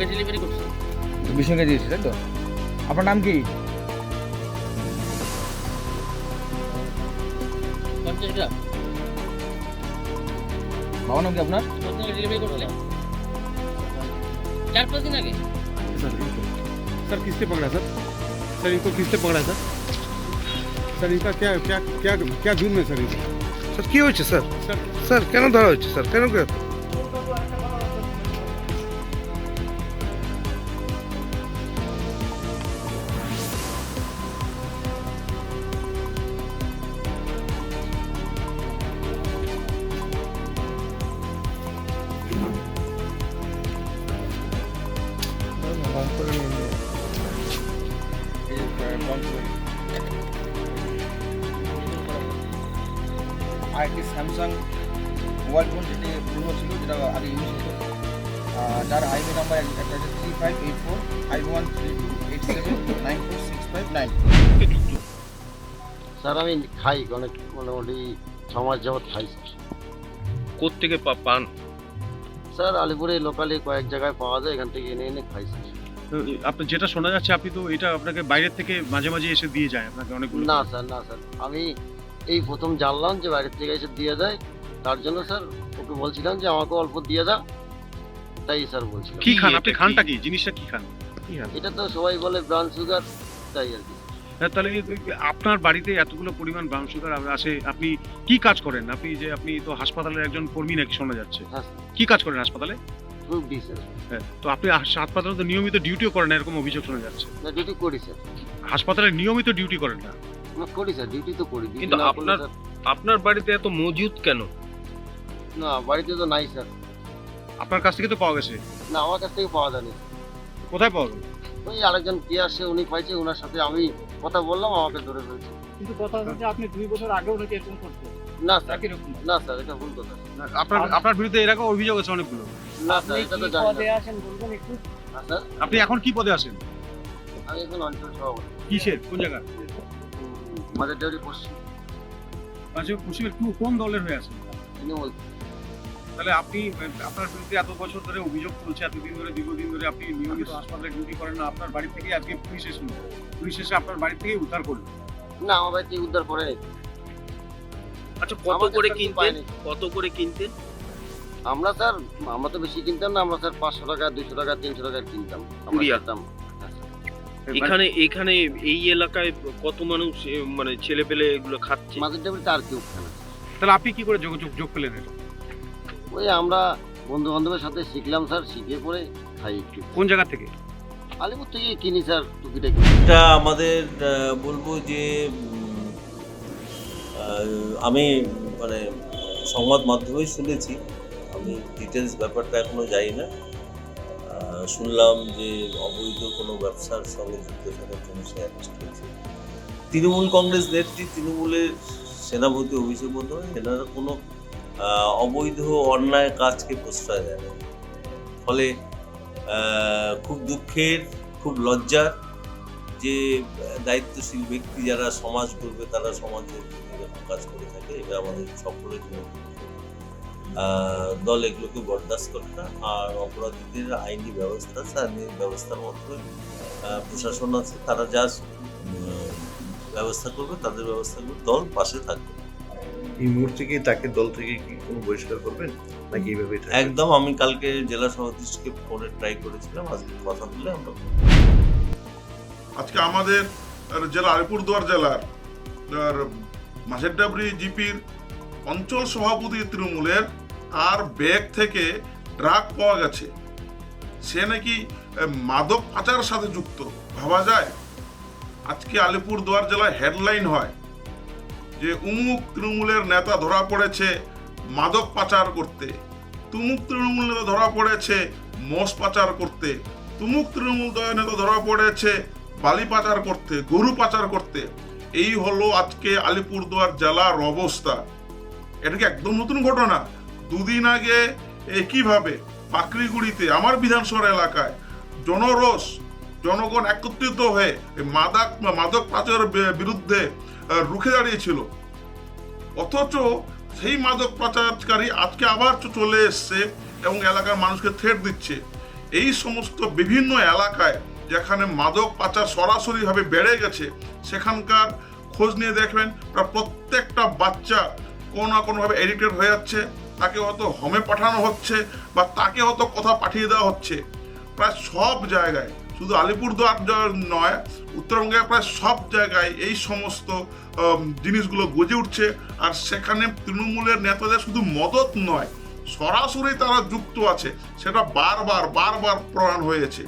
Delivery করছে বিশ টাকা দিয়েছি তাই তো আপনার নাম কি পঞ্চাশ গ্রাম বাবার নাম কি আপনার কতদিন ডেলিভারি করছিলে চার পাঁচ দিন আগে सर इनको सर किसने पकड़ा सर सर इनको किसने पकड़ा सर सर इनका क्या क्या क्या क्या जुर्म है सर इनका স্যার কি হয়েছে স্যার सर স্যার কেন ধরা হয়েছে আর একটি স্যামসাং মোবাইল ফোন যেটি পুরনো ছিল যেটা আগে ইউজ হতো। যার আইবি নাম্বার একটা হচ্ছে three five eight four five one three two eight seven nine four six five nine sir আমি খাই অনেক মোটামুটি ছ মাস যাবৎ খাই। স্যার। কোত্থেকে পা- পান? স্যার আলিপুরে লোকালি কয়েক জায়গায় পাওয়া যায় এখান থেকে এনে এনে খাই স্যার। আপনার যেটা শোনা যাচ্ছে আপনি তো এটা আপনাকে বাইরের থেকে মাঝে মাঝে এসে দিয়ে যায় আপনাকে অনেকগুলো। না স্যার না স্যার। আমি এই প্রথম জানলাম যে বাইরের থেকে এসে দিয়ে দেয় তার জন্য স্যার ওকে বলছিলাম যে আমাকে অল্প দিয়ে দাও তাই স্যার বলছিলাম। কি খান? আপনি খানটা কি? জিনিসটা কি খান? এটা তো সবাই বলে ব্রাউন সুগার তাই আর কি। হ্যাঁ, তাহলে আপনার বাড়িতে এতগুলো পরিমাণ ব্রাউন সুগার আসে আপনি কি কাজ করেন? আপনি যে আপনি তো হাসপাতালের একজন কর্মী নাকি শোনা যাচ্ছে। হ্যাঁ স্যার। কি কাজ করেন হাসপাতালে? খুব ডি স্যার। হ্যাঁ, তো আপনি হাসপাতালে তো নিয়মিত ডিউটিও করেন না, এরকম অভিযোগ শোনা যাচ্ছে। না ডিউটি করি স্যার। হাসপাতালে নিয়মিত ডিউটি করেন না? না করি স্যার ডিউটি তো করি। কিন্তু আপনার- আপনার বাড়িতে এত মজুদ কেন? না বাড়িতে তো নাই স্যার। আপনার কাছ থেকে তো পাওয়া গেছে? না আমার কাছ থেকে পাওয়া যায়নি। কোথায় পাওয়া গেল? ওই আরেকজন কে আসে উনি পাইছে ওনার সাথে আমি কথা বললাম আমাকে ধরে ফেলছে। কিন্তু কথা হচ্ছে আপনি দুই বছর আগেও নাকি এরকম করতেন। না স্যার রকম। না স্যার এটা ভুল কথা। আপনার আপনার বিরুদ্ধে এরকম অভিযোগ আছে অনেকগুলো। না স্যার এটা তো জানি পদে আছেন বলবেন একটু? না, স্যার। আপনি এখন কি পদে আছেন? আমি এখন অঞ্চল সভাপতি। কিসের? কোন জায়গা মাদার ডেয়ারি পশ্চিম। আচ্ছা পশ্চিমের কোন দলের হয়ে আছেন? তাহলে আপনি আপনার বিরুদ্ধে এত বছর ধরে অভিযোগ চলছে এতদিন ধরে দীর্ঘদিন ধরে আপনি নিয়মিত হাসপাতালে ডিউটি করেন না আপনার বাড়ি থেকে আজকে পুলিশ এসে পুলিশ এসে আপনার বাড়ি থেকেই উদ্ধার করল। না আমার বাড়িতে উদ্ধার করে। আচ্ছা কত করে কিনতেন? কত করে কিনতেন? আমরা স্যার আমরা তো বেশি কিনতাম না আমরা স্যার পাঁচশো টাকা দুইশো টাকা তিনশো টাকা কিনতাম। আমরা কুড়িয়া। এখানে এখানে এই এলাকায় কত মানুষ মানে ছেলে পেলে এগুলো খাচ্ছে? মাদার ডেয়ারিতে আর কেউ খায় না। তাহলে আপনি কি করে যোগাযোগ যোগ পেলেন? ওই আমরা বন্ধু বান্ধবের সাথে শিখলাম স্যার শিখে পরে খাই একটু। কোন জায়গা থেকে? আলিপুর থেকে কিনি স্যার টুকিটাকি। এটা আমাদের আহ, বলব যে আমি মানে সংবাদ মাধ্যমেই শুনেছি, আমি ডিটেলস ব্যাপারটা এখনও জানি না। শুনলাম যে অবৈধ কোনো ব্যবসার সঙ্গে যুক্ত থাকার জন্য সে অ্যারেস্ট হয়েছে তৃণমূল কংগ্রেস নেত্রী তৃণমূলের সেনাপতি অভিষেক বন্দ্যোপাধ্যায়, এনারা কোনো অবৈধ অন্যায় কাজকে প্রশ্রয় দেয় না। ফলে খুব দুঃখের, খুব লজ্জার যে দায়িত্বশীল ব্যক্তি যারা সমাজ করবে, তারা সমাজের এরকম কাজ করে থাকে এটা আমাদের সকলের জন্য দল এগুলোকে বরদাস্ত করে না আর অপরাধীদের আইনি ব্যবস্থা আছে আইনি ব্যবস্থার মধ্যে প্রশাসন আছে তারা যা ব্যবস্থা করবে তাদের ব্যবস্থা করবে দল পাশে থাকবে। এই মুহূর্তে কি তাকে দল থেকে কি কোনো বহিষ্কার করবেন? নাকি এইভাবে একদম আমি কালকে জেলা সভাপতিকে ফোনে ট্রাই করেছিলাম আজকে কথা বলে আমরা আজকে আমাদের জেলা আলিপুরদুয়ার জেলার আর জিপির অঞ্চল সভাপতি তৃণমূলের তার ব্যাগ থেকে ড্রাগ পাওয়া গেছে। সে নাকি মাদক পাচারের সাথে যুক্ত, ভাবা যায়? আজকে আলিপুরদুয়ার জেলায় হেডলাইন হয় যে, উমুক তৃণমূলের নেতা ধরা পড়েছে মাদক পাচার করতে, তুমুক তৃণমূল নেতা ধরা পড়েছে মোষ পাচার করতে, তুমুক তৃণমূল নেতা ধরা পড়েছে বালি পাচার করতে, গরু পাচার করতে। এই হলো আজকে আলিপুরদুয়ার জেলার অবস্থা। এটা কি একদম নতুন ঘটনা? দুদিন আগে একইভাবে পাকড়িগুড়িতে, আমার বিধানসভা এলাকায় জনরোষ, জনগণ একত্রিত হয়ে মাদক মাদক পাচারের বিরুদ্ধে রুখে দাঁড়িয়েছিল। অথচ সেই মাদক পাচারকারী আজকে আবার চলে এসছে এবং এলাকার মানুষকে থ্রেট দিচ্ছে। এই সমস্ত বিভিন্ন এলাকায় যেখানে মাদক পাচার সরাসরিভাবে বেড়ে গেছে, সেখানকার খোঁজ নিয়ে দেখবেন প্রত্যেকটা বাচ্চা কোনো না কোনোভাবে এডিক্টেড হয়ে যাচ্ছে, তাকে হয়তো হোমে পাঠানো হচ্ছে বা তাকে হয়তো কথা পাঠিয়ে দেওয়া হচ্ছে। প্রায় সব জায়গায়, শুধু আলিপুরদুয়ার নয়, উত্তরবঙ্গে প্রায় সব জায়গায় এই সমস্ত জিনিসগুলো গজে উঠছে। আর সেখানে তৃণমূলের নেতাদের শুধু মদত নয়, সরাসরি তারা যুক্ত আছে, সেটা বারবার বারবার প্রমাণ হয়েছে